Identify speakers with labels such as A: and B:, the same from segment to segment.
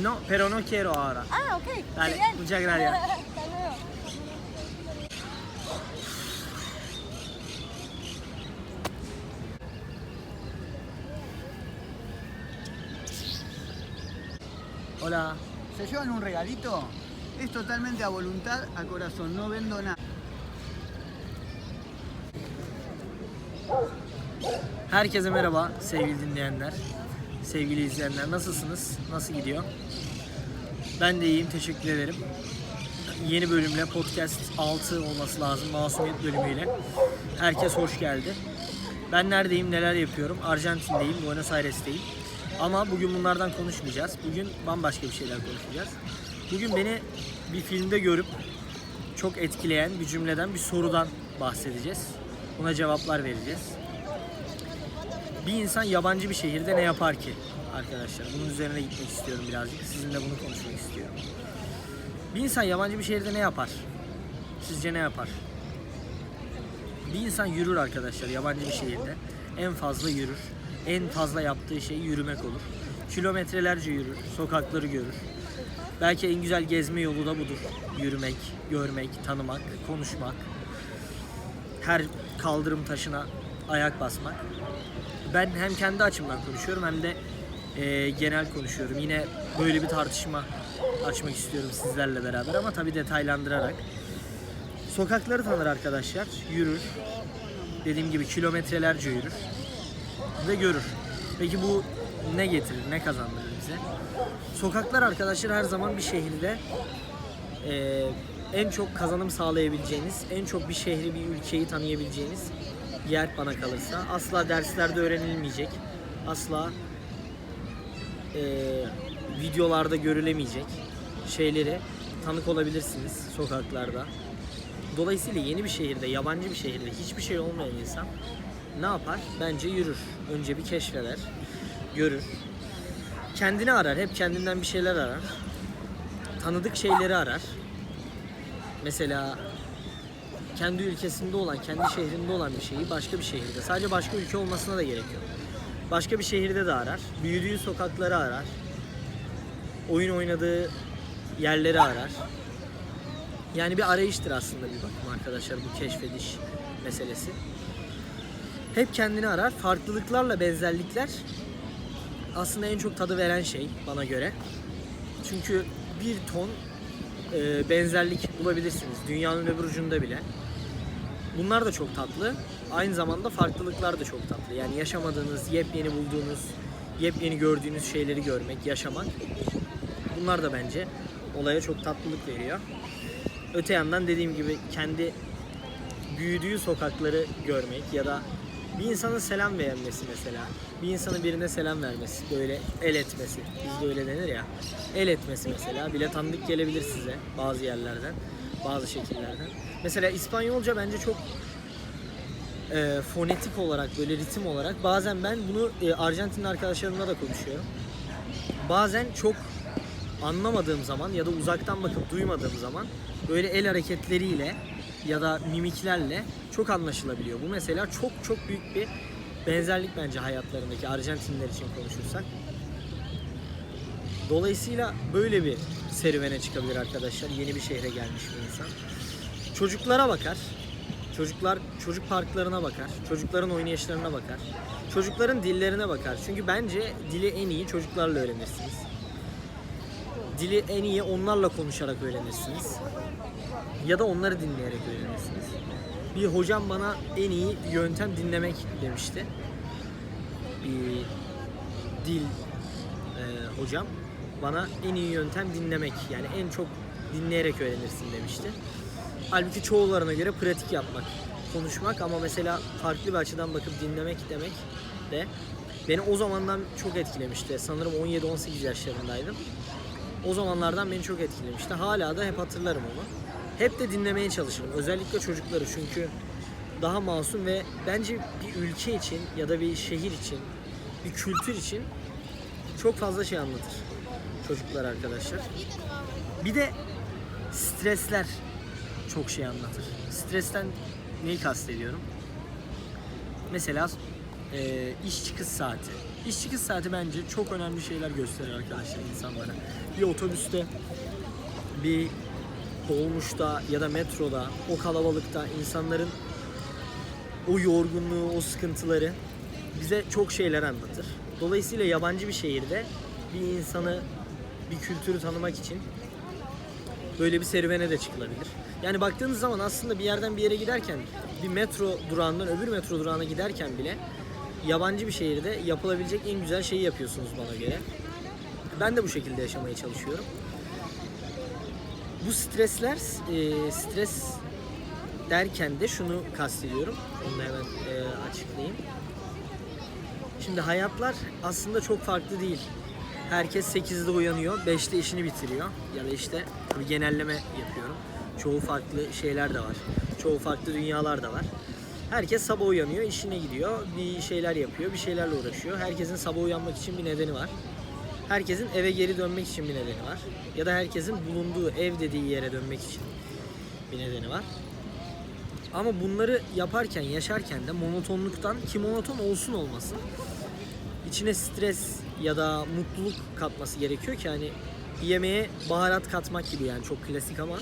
A: No, pero no quiero ahora.
B: Ah, ok.
A: Dale, muchas gracias.
B: Hasta luego.
A: Hola.
C: ¿Se llevan un regalito? Es totalmente a voluntad, a corazón, no vendo nada.
A: Herkese merhaba sevgili dinleyenler, sevgili izleyenler. Nasılsınız? Nasıl gidiyor? Ben de iyiyim, teşekkür ederim. Yeni bölümle podcast 6 olması lazım masumiyet bölümüyle. Herkes hoş geldi. Ben neredeyim, neler yapıyorum? Arjantin'deyim, Buenos Aires'teyim. Ama bugün bunlardan konuşmayacağız. Bugün bambaşka bir şeyler konuşacağız. Bugün beni bir filmde görüp çok etkileyen bir cümleden, bir sorudan bahsedeceğiz. Buna cevaplar vereceğiz. Bir insan yabancı bir şehirde ne yapar ki arkadaşlar? Bunun üzerine gitmek istiyorum birazcık. Sizinle bunu konuşmak istiyorum. Bir insan yabancı bir şehirde ne yapar? Sizce ne yapar? Bir insan yürür arkadaşlar yabancı bir şehirde. En fazla yürür. En fazla yaptığı şey yürümek olur. Kilometrelerce yürür, sokakları görür. Belki en güzel gezme yolu da budur. Yürümek, görmek, tanımak, konuşmak. Her kaldırım taşına ayak basmak ben hem kendi açımdan konuşuyorum hem de e, genel konuşuyorum. Yine böyle bir tartışma açmak istiyorum sizlerle beraber ama tabii detaylandırarak. Sokakları tanır arkadaşlar, yürür. Dediğim gibi kilometrelerce yürür ve görür. Peki bu ne getirir, ne kazandırır bize? Sokaklar arkadaşlar her zaman bir şehirde e, en çok kazanım sağlayabileceğiniz, en çok bir şehri, bir ülkeyi tanıyabileceğiniz yer bana kalırsa. Asla derslerde öğrenilmeyecek. Asla e, videolarda görülemeyecek şeyleri tanık olabilirsiniz sokaklarda. Dolayısıyla yeni bir şehirde, yabancı bir şehirde hiçbir şey olmayan insan ne yapar? Bence yürür. Önce bir keşfeder, görür. Kendini arar, hep kendinden bir şeyler arar. Tanıdık şeyleri arar. Mesela kendi ülkesinde olan, kendi şehrinde olan bir şeyi başka bir şehirde, sadece başka ülke olmasına da gerek yok. Başka bir şehirde de arar. Büyüdüğü sokakları arar. Oyun oynadığı yerleri arar. Yani bir arayıştır aslında bir bakım arkadaşlar bu keşfediş meselesi. Hep kendini arar. Farklılıklarla benzerlikler aslında en çok tadı veren şey bana göre. Çünkü bir ton e, benzerlik bulabilirsiniz. Dünyanın öbür ucunda bile. Bunlar da çok tatlı. Aynı zamanda farklılıklar da çok tatlı. Yani yaşamadığınız, yepyeni bulduğunuz, yepyeni gördüğünüz şeyleri görmek, yaşamak. Bunlar da bence olaya çok tatlılık veriyor. Öte yandan dediğim gibi kendi büyüdüğü sokakları görmek ya da bir insanın selam vermesi mesela. Bir insanın birine selam vermesi, böyle el etmesi. Bizde öyle denir ya. El etmesi mesela bile tanıdık gelebilir size bazı yerlerden, bazı şekillerden. Mesela İspanyolca bence çok e, fonetik olarak böyle ritim olarak bazen ben bunu e, Arjantin arkadaşlarımla da konuşuyorum. Bazen çok anlamadığım zaman ya da uzaktan bakıp duymadığım zaman böyle el hareketleriyle ya da mimiklerle çok anlaşılabiliyor. Bu mesela çok çok büyük bir benzerlik bence hayatlarındaki Arjantinliler için konuşursak. Dolayısıyla böyle bir serüvene çıkabilir arkadaşlar. Yeni bir şehre gelmiş bir insan. Çocuklara bakar. Çocuklar çocuk parklarına bakar. Çocukların oynayışlarına bakar. Çocukların dillerine bakar. Çünkü bence dili en iyi çocuklarla öğrenirsiniz. Dili en iyi onlarla konuşarak öğrenirsiniz. Ya da onları dinleyerek öğrenirsiniz. Bir hocam bana en iyi yöntem dinlemek demişti. Bir dil e, hocam bana en iyi yöntem dinlemek. Yani en çok dinleyerek öğrenirsin demişti. Halbuki çoğularına göre pratik yapmak, konuşmak ama mesela farklı bir açıdan bakıp dinlemek demek de beni o zamandan çok etkilemişti. Sanırım 17-18 yaşlarındaydım. O zamanlardan beni çok etkilemişti. Hala da hep hatırlarım onu. Hep de dinlemeye çalışırım. Özellikle çocukları çünkü daha masum ve bence bir ülke için ya da bir şehir için, bir kültür için çok fazla şey anlatır çocuklar arkadaşlar. Bir de stresler çok şey anlatır. Stresten neyi kastediyorum? Mesela e, iş çıkış saati. İş çıkış saati bence çok önemli şeyler gösteriyor arkadaşlar insanlara. Bir otobüste, bir dolmuşta ya da metroda, o kalabalıkta insanların o yorgunluğu, o sıkıntıları bize çok şeyler anlatır. Dolayısıyla yabancı bir şehirde bir insanı, bir kültürü tanımak için böyle bir serüvene de çıkılabilir. Yani baktığınız zaman aslında bir yerden bir yere giderken bir metro durağından öbür metro durağına giderken bile yabancı bir şehirde yapılabilecek en güzel şeyi yapıyorsunuz bana göre. Ben de bu şekilde yaşamaya çalışıyorum. Bu stresler, e, stres derken de şunu kastediyorum. Onu da hemen e, açıklayayım. Şimdi hayatlar aslında çok farklı değil. Herkes 8'de uyanıyor, 5'te işini bitiriyor. Ya da işte bir genelleme yapıyorum. Çoğu farklı şeyler de var. Çoğu farklı dünyalar da var. Herkes sabah uyanıyor, işine gidiyor, bir şeyler yapıyor, bir şeylerle uğraşıyor. Herkesin sabah uyanmak için bir nedeni var. Herkesin eve geri dönmek için bir nedeni var. Ya da herkesin bulunduğu ev dediği yere dönmek için bir nedeni var. Ama bunları yaparken, yaşarken de monotonluktan ki monoton olsun olmasın içine stres ya da mutluluk katması gerekiyor ki hani yemeğe baharat katmak gibi yani çok klasik ama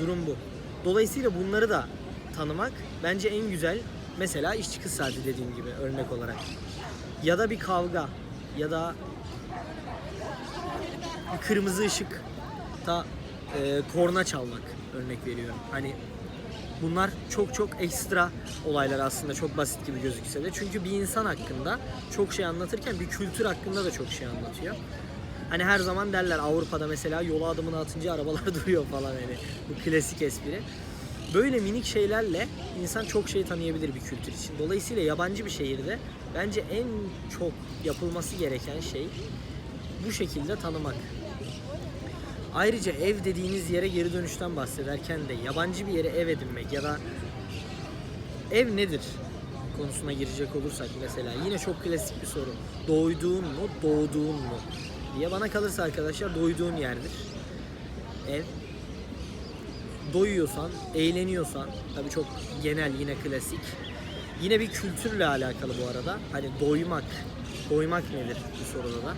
A: durum bu. Dolayısıyla bunları da tanımak bence en güzel mesela iş çıkış saati dediğim gibi örnek olarak. Ya da bir kavga ya da bir kırmızı ışık da e, korna çalmak örnek veriyorum. Hani bunlar çok çok ekstra olaylar aslında çok basit gibi gözükse de. Çünkü bir insan hakkında çok şey anlatırken bir kültür hakkında da çok şey anlatıyor. Hani her zaman derler Avrupa'da mesela yola adımını atınca arabalar duruyor falan hani bu klasik espri. Böyle minik şeylerle insan çok şey tanıyabilir bir kültür için. Dolayısıyla yabancı bir şehirde bence en çok yapılması gereken şey bu şekilde tanımak. Ayrıca ev dediğiniz yere geri dönüşten bahsederken de yabancı bir yere ev edinmek ya da ev nedir konusuna girecek olursak mesela yine çok klasik bir soru. Doyduğun mu, doğduğun mu? diye bana kalırsa arkadaşlar doyduğun yerdir. Ev. Doyuyorsan, eğleniyorsan, tabii çok genel yine klasik. Yine bir kültürle alakalı bu arada. Hani doymak, doymak nedir bu soruda da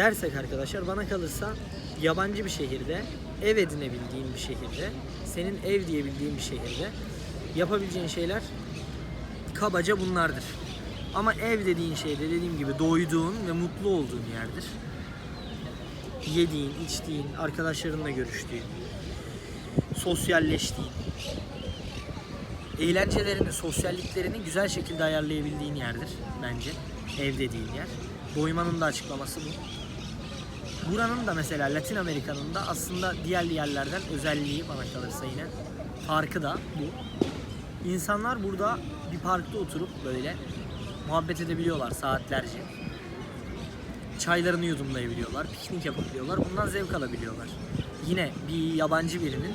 A: dersek arkadaşlar bana kalırsa yabancı bir şehirde ev edinebildiğin bir şehirde senin ev diyebildiğin bir şehirde yapabileceğin şeyler kabaca bunlardır. Ama ev dediğin şey de dediğim gibi doyduğun ve mutlu olduğun yerdir. Yediğin, içtiğin, arkadaşlarınla görüştüğün, sosyalleştiğin, eğlencelerini, sosyalliklerini güzel şekilde ayarlayabildiğin yerdir bence. Ev dediğin yer. Doymanın da açıklaması bu. Buranın da mesela Latin Amerika'nın da aslında diğer yerlerden özelliği bana kalırsa yine farkı da bu. İnsanlar burada bir parkta oturup böyle muhabbet edebiliyorlar saatlerce. Çaylarını yudumlayabiliyorlar, piknik yapabiliyorlar. Bundan zevk alabiliyorlar. Yine bir yabancı birinin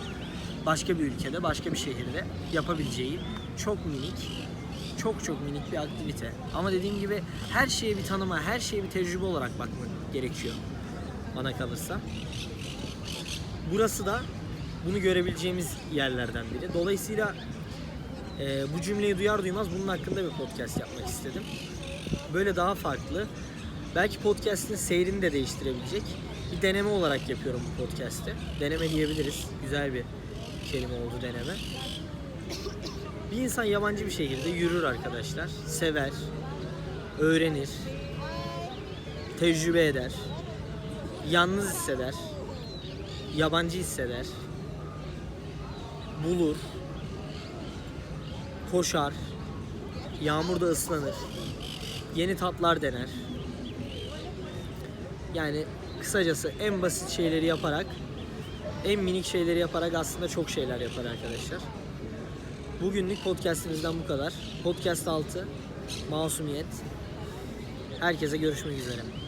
A: başka bir ülkede, başka bir şehirde yapabileceği çok minik, çok çok minik bir aktivite. Ama dediğim gibi her şeye bir tanıma, her şeye bir tecrübe olarak bakmak gerekiyor bana kalırsa. Burası da bunu görebileceğimiz yerlerden biri. Dolayısıyla e, bu cümleyi duyar duymaz bunun hakkında bir podcast yapmak istedim. Böyle daha farklı. Belki podcast'in seyrini de değiştirebilecek bir deneme olarak yapıyorum bu podcast'i. Deneme diyebiliriz. Güzel bir kelime oldu deneme. Bir insan yabancı bir şehirde yürür arkadaşlar. Sever, öğrenir, tecrübe eder, yalnız hisseder, yabancı hisseder, bulur, koşar, yağmurda ıslanır, yeni tatlar dener. Yani kısacası en basit şeyleri yaparak, en minik şeyleri yaparak aslında çok şeyler yapar arkadaşlar. Bugünlük podcastimizden bu kadar. Podcast 6, Masumiyet. Herkese görüşmek üzere.